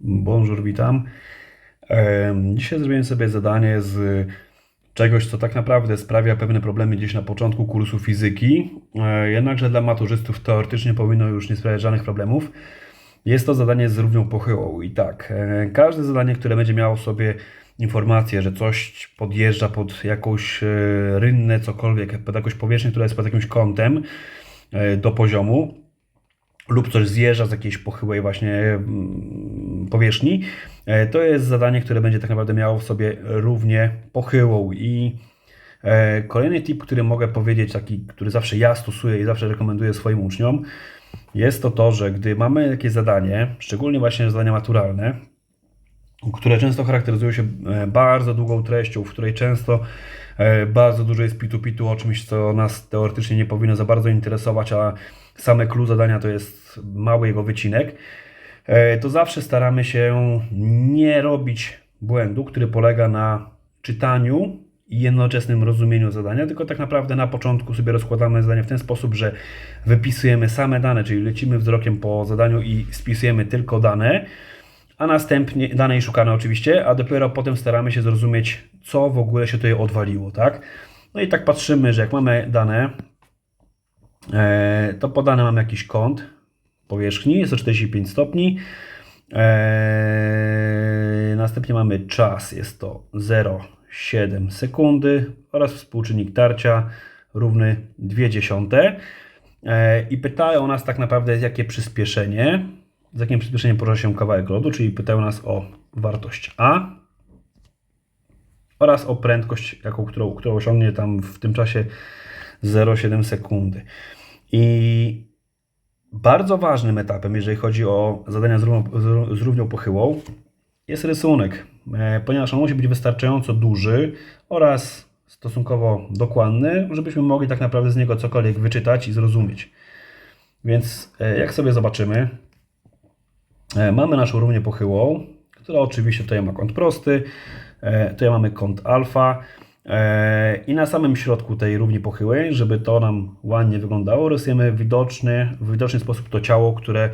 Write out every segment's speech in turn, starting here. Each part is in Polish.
Bonjour, witam. Dzisiaj zrobiłem sobie zadanie z czegoś, co tak naprawdę sprawia pewne problemy gdzieś na początku kursu fizyki, e, jednakże dla maturzystów teoretycznie powinno już nie sprawiać żadnych problemów. Jest to zadanie z równią pochyłą i tak, e, każde zadanie, które będzie miało w sobie informację, że coś podjeżdża pod jakąś e, rynnę, cokolwiek, pod jakąś powierzchnię, która jest pod jakimś kątem do poziomu, lub coś zjeżdża z jakiejś pochyłej właśnie mm, powierzchni, e, to jest zadanie, które będzie tak naprawdę miało w sobie równie pochyłą. I e, kolejny tip, który mogę powiedzieć, taki, który zawsze ja stosuję i zawsze rekomenduję swoim uczniom, jest to to, że gdy mamy jakieś zadanie, szczególnie właśnie zadania maturalne, które często charakteryzują się e, bardzo długą treścią, w której często bardzo dużo jest pitu-pitu o czymś, co nas teoretycznie nie powinno za bardzo interesować, a same clue zadania to jest mały jego wycinek, to zawsze staramy się nie robić błędu, który polega na czytaniu i jednoczesnym rozumieniu zadania, tylko tak naprawdę na początku sobie rozkładamy zadanie w ten sposób, że wypisujemy same dane, czyli lecimy wzrokiem po zadaniu i spisujemy tylko dane, a następnie dane i szukane oczywiście, a dopiero potem staramy się zrozumieć, co w ogóle się tutaj odwaliło, tak? No i tak patrzymy, że jak mamy dane, e, to podane mamy jakiś kąt powierzchni, jest to 45 stopni. E, następnie mamy czas, jest to 0,7 sekundy oraz współczynnik tarcia równy 0,2. E, I pytają nas tak naprawdę, jakie przyspieszenie, z jakim przyspieszeniem porusza się kawałek lodu, czyli pytają nas o wartość A oraz o prędkość, jaką, którą, którą osiągnie tam w tym czasie 0,7 sekundy. I bardzo ważnym etapem, jeżeli chodzi o zadania z równą, z równią pochyłą, jest rysunek, e, ponieważ on musi być wystarczająco duży oraz stosunkowo dokładny, żebyśmy mogli tak naprawdę z niego cokolwiek wyczytać i zrozumieć. Więc e, jak sobie zobaczymy, e, mamy naszą równię pochyłą, która oczywiście tutaj ma kąt prosty, tutaj mamy kąt alfa i na samym środku tej równi pochyłej, żeby to nam ładnie wyglądało, rysujemy widoczny, w widoczny sposób to ciało, które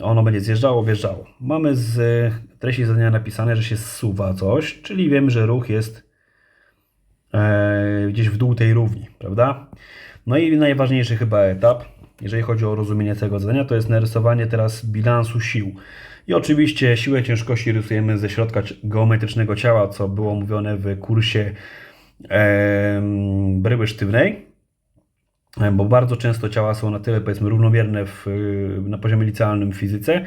ono będzie zjeżdżało, wjeżdżało. Mamy z treści zadania napisane, że się zsuwa coś, czyli wiemy, że ruch jest e, gdzieś w dół tej równi, prawda? No i najważniejszy chyba etap, jeżeli chodzi o rozumienie tego zadania, to jest narysowanie teraz bilansu sił. I oczywiście siłę ciężkości rysujemy ze środka geometrycznego ciała, co było mówione w kursie bryły sztywnej, bo bardzo często ciała są na tyle, powiedzmy, równomierne w, y, na poziomie licealnym w fizyce,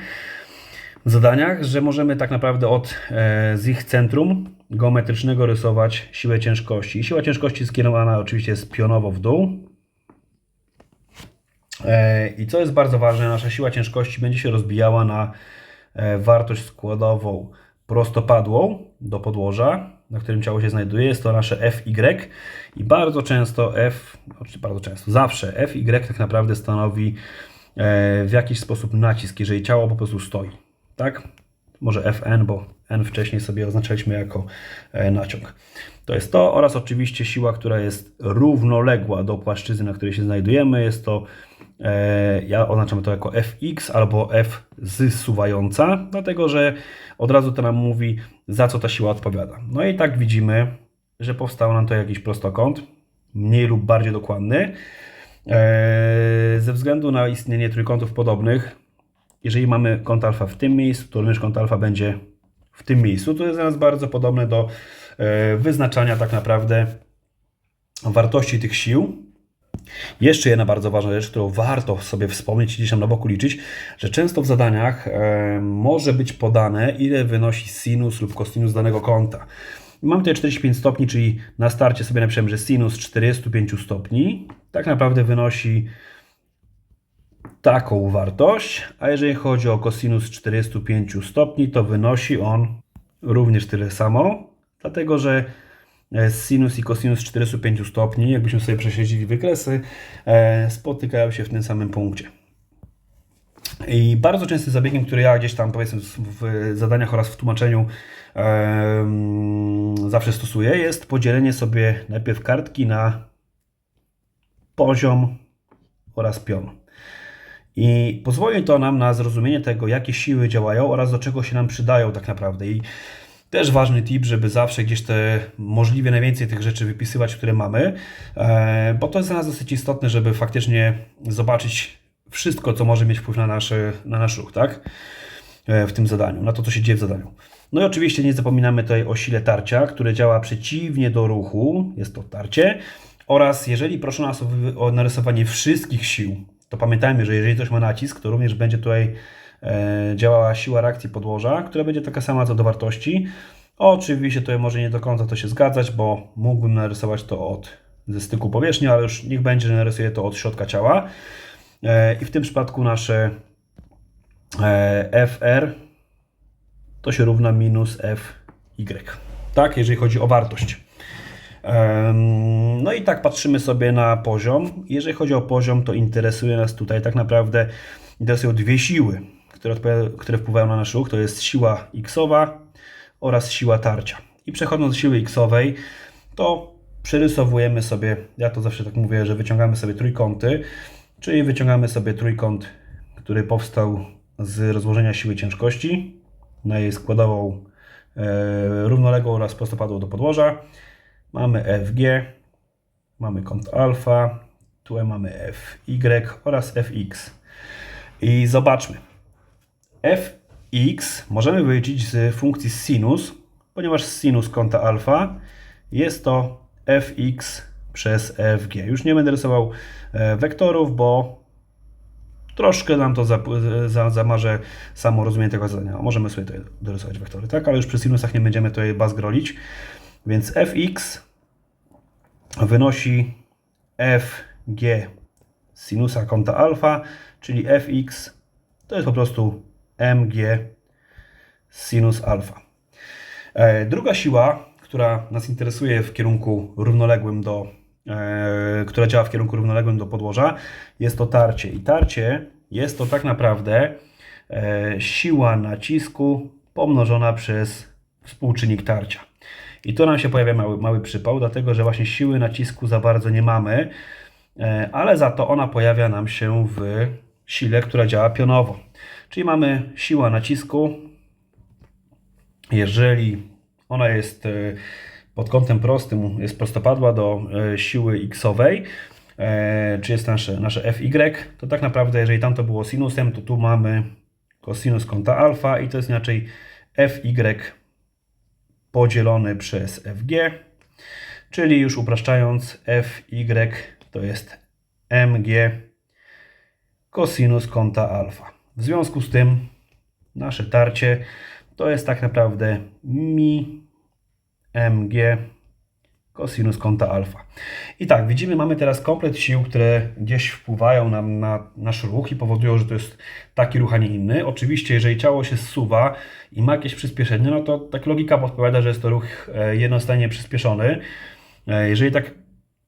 w zadaniach, że możemy tak naprawdę od e, z ich centrum geometrycznego rysować siłę ciężkości. I siła ciężkości skierowana oczywiście jest pionowo w dół. E, I co jest bardzo ważne, nasza siła ciężkości będzie się rozbijała na e, wartość składową prostopadłą do podłoża, na którym ciało się znajduje. Jest to nasze FY i bardzo często F, znaczy bardzo często, zawsze FY tak naprawdę stanowi e, w jakiś sposób nacisk, jeżeli ciało po prostu stoi. Tak? Może FN, bo N wcześniej sobie oznaczaliśmy jako e, naciąg. To jest to oraz oczywiście siła, która jest równoległa do płaszczyzny, na której się znajdujemy. Jest to, ja oznaczam to jako Fx albo F zsuwająca, dlatego że od razu to nam mówi, za co ta siła odpowiada. No i tak widzimy, że powstał nam to jakiś prostokąt, mniej lub bardziej dokładny. E, ze względu na istnienie trójkątów podobnych, jeżeli mamy kąt alfa w tym miejscu, to również kąt alfa będzie w tym miejscu. To jest dla nas bardzo podobne do e, wyznaczania tak naprawdę wartości tych sił. Jeszcze jedna bardzo ważna rzecz, którą warto sobie wspomnieć i gdzieś tam na boku liczyć, że często w zadaniach e, może być podane, ile wynosi sinus lub kosinus danego kąta. Mam tutaj 45 stopni, czyli na starcie sobie napiszę, że sinus 45 stopni tak naprawdę wynosi taką wartość, a jeżeli chodzi o kosinus 45 stopni, to wynosi on również tyle samo, dlatego że sinus i kosinus 45 stopni, jakbyśmy sobie prześledzili wykresy, e, spotykają się w tym samym punkcie. I bardzo częstym zabiegiem, który ja gdzieś tam powiedzmy w zadaniach oraz w tłumaczeniu zawsze stosuję, jest podzielenie sobie najpierw kartki na poziom oraz pion. I pozwoli to nam na zrozumienie tego, jakie siły działają oraz do czego się nam przydają tak naprawdę. I też ważny tip, żeby zawsze gdzieś te możliwie najwięcej tych rzeczy wypisywać, które mamy, e, bo to jest dla nas dosyć istotne, żeby faktycznie zobaczyć wszystko, co może mieć wpływ na, nasze, na nasz ruch, tak? E, W tym zadaniu, na to, co się dzieje w zadaniu. No i oczywiście nie zapominamy tutaj o sile tarcia, które działa przeciwnie do ruchu, jest to tarcie, oraz jeżeli proszę nas o, narysowanie wszystkich sił, to pamiętajmy, że jeżeli ktoś ma nacisk, to również będzie tutaj działała siła reakcji podłoża, która będzie taka sama co do wartości. Oczywiście tutaj może nie do końca to się zgadzać, bo mógłbym narysować to od ze styku powierzchni, ale już niech będzie, że narysuję to od środka ciała. E, I w tym przypadku nasze e, FR to się równa minus FY. Tak, jeżeli chodzi o wartość. No i tak patrzymy sobie na poziom. Jeżeli chodzi o poziom, to interesuje nas tutaj tak naprawdę interesują dwie siły, które, które wpływają na nasz ruch. To jest siła x-owa oraz siła tarcia. I przechodząc do siły x-owej, to przerysowujemy sobie, ja to zawsze tak mówię, że wyciągamy sobie trójkąty, czyli wyciągamy sobie trójkąt, który powstał z rozłożenia siły ciężkości na jej składową e, równoległą oraz prostopadłą do podłoża. Mamy FG, mamy kąt alfa, tu mamy FY oraz FX. I zobaczmy. Fx możemy wyliczyć z funkcji sinus, ponieważ sinus kąta alfa jest to fx przez fg. Już nie będę rysował e, wektorów, bo troszkę nam to zap- za- zamaże samo rozumienie tego zadania. Możemy sobie tutaj dorysować wektory, tak? Ale już przy sinusach nie będziemy tutaj baz grolić. Więc fx wynosi fg sinusa kąta alfa, czyli fx to jest po prostu mg sinus alfa. E, Druga siła, która nas interesuje w kierunku równoległym do, e, która działa w kierunku równoległym do podłoża, jest to tarcie. I tarcie jest to tak naprawdę e, siła nacisku pomnożona przez współczynnik tarcia. I tu nam się pojawia mały, mały przypał, dlatego że właśnie siły nacisku za bardzo nie mamy, ale za to ona pojawia nam się w sile, która działa pionowo. Czyli mamy siła nacisku, jeżeli ona jest e, pod kątem prostym, jest prostopadła do e, siły x-owej, e, czy jest nasze, nasze fy, to tak naprawdę, jeżeli tam to było sinusem, to tu mamy cosinus kąta alfa i to jest inaczej fy podzielony przez fg, czyli już upraszczając, fy to jest mg cosinus kąta alfa. W związku z tym nasze tarcie to jest tak naprawdę mi mg cosinus kąta alfa. I tak, widzimy, mamy teraz komplet sił, które gdzieś wpływają nam na nasz ruch i powodują, że to jest taki ruch, a nie inny. Oczywiście, jeżeli ciało się zsuwa i ma jakieś przyspieszenie, no to tak logika podpowiada, że jest to ruch e, jednostronnie przyspieszony. E, Jeżeli tak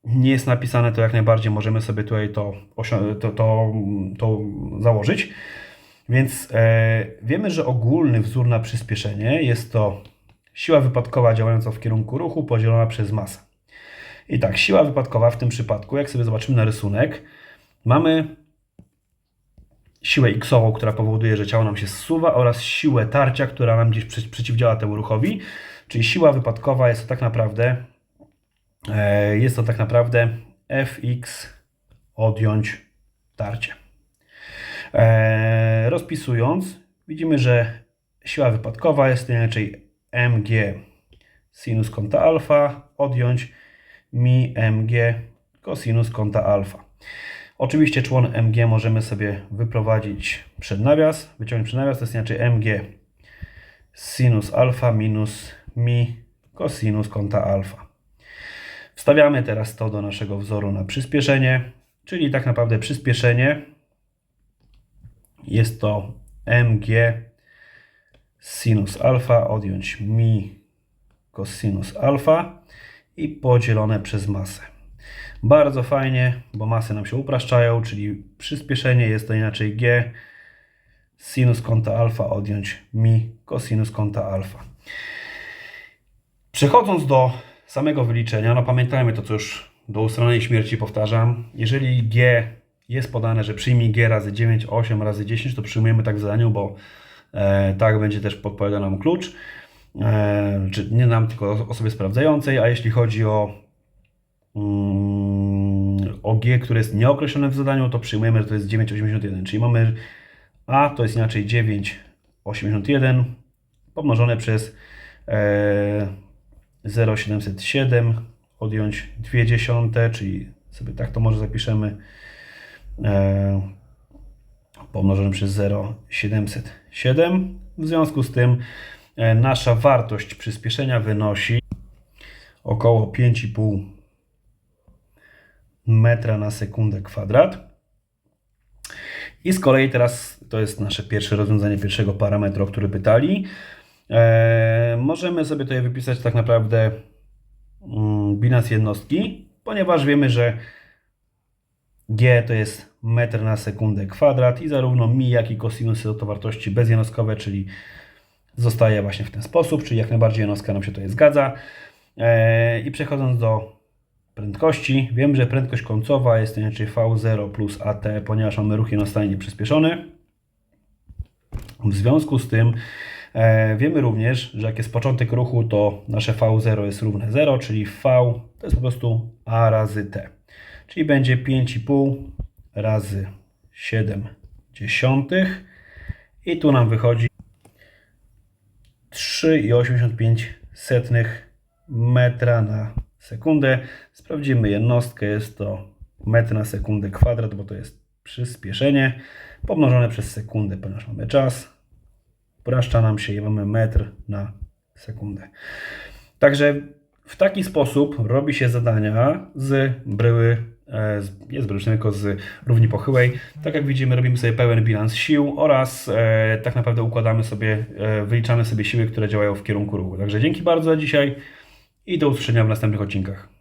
nie jest napisane, to jak najbardziej możemy sobie tutaj to, to, to, to założyć. Więc e, wiemy, że ogólny wzór na przyspieszenie jest to siła wypadkowa działająca w kierunku ruchu podzielona przez masę. I tak, siła wypadkowa w tym przypadku, jak sobie zobaczymy na rysunek, mamy siłę x-ową, która powoduje, że ciało nam się zsuwa oraz siłę tarcia, która nam gdzieś przeciwdziała temu ruchowi. Czyli siła wypadkowa jest to tak naprawdę e, jest to tak naprawdę fx odjąć tarcie. E, rozpisując, widzimy, że siła wypadkowa jest inaczej mg sinus kąta alfa odjąć mi mg cosinus kąta alfa. Oczywiście człon mg możemy sobie wyprowadzić przed nawias, wyciągnąć przed nawias, to jest inaczej mg sinus alfa minus mi cosinus kąta alfa. Wstawiamy teraz to do naszego wzoru na przyspieszenie, czyli tak naprawdę przyspieszenie jest to mg sinus alfa odjąć mi cosinus alfa i podzielone przez masę. Bardzo fajnie, bo masy nam się upraszczają, czyli przyspieszenie jest to inaczej g sinus kąta alfa odjąć mi cosinus kąta alfa. Przechodząc do samego wyliczenia, no pamiętajmy to, co już do ustalonej śmierci powtarzam. Jeżeli g jest podane, że przyjmij G razy 9, 8 razy 10, to przyjmujemy tak w zadaniu, bo e, tak będzie też podpowiadał nam klucz. E, czy nie nam, tylko osobie sprawdzającej, a jeśli chodzi o mm, o G, które jest nieokreślone w zadaniu, to przyjmujemy, że to jest 9,81, czyli mamy A to jest inaczej 9,81 pomnożone przez e, 0,707 odjąć 2 dziesiąte, czyli sobie tak to może zapiszemy pomnożone przez 0,707. W związku z tym e, nasza wartość przyspieszenia wynosi około 5,5 metra na sekundę kwadrat. I z kolei teraz to jest nasze pierwsze rozwiązanie pierwszego parametru, o który pytali. E, możemy sobie tutaj wypisać tak naprawdę mm, bilans jednostki, ponieważ wiemy, że G to jest metr na sekundę kwadrat i zarówno mi, jak i kosinusy to wartości bezjednostkowe, czyli zostaje właśnie w ten sposób, czyli jak najbardziej jednostka nam się tutaj zgadza. E, I przechodząc do prędkości, wiem, że prędkość końcowa jest inaczej V0 plus AT, ponieważ mamy ruch jednostajnie przyspieszony. W związku z tym e, wiemy również, że jak jest początek ruchu, to nasze V0 jest równe 0, czyli V to jest po prostu A razy T. Czyli będzie 5,5 razy 7 dziesiątych i tu nam wychodzi 3,85 metra na sekundę. Sprawdzimy jednostkę, jest to metr na sekundę kwadrat, bo to jest przyspieszenie pomnożone przez sekundę, ponieważ mamy czas. Upraszcza nam się i mamy metr na sekundę. Także w taki sposób robi się zadania z bryły, e, nie z bryły, tylko z równi pochyłej. Tak jak widzimy, robimy sobie pełen bilans sił oraz e, tak naprawdę układamy sobie, e, wyliczamy sobie siły, które działają w kierunku ruchu. Także dzięki bardzo za dzisiaj i do usłyszenia w następnych odcinkach.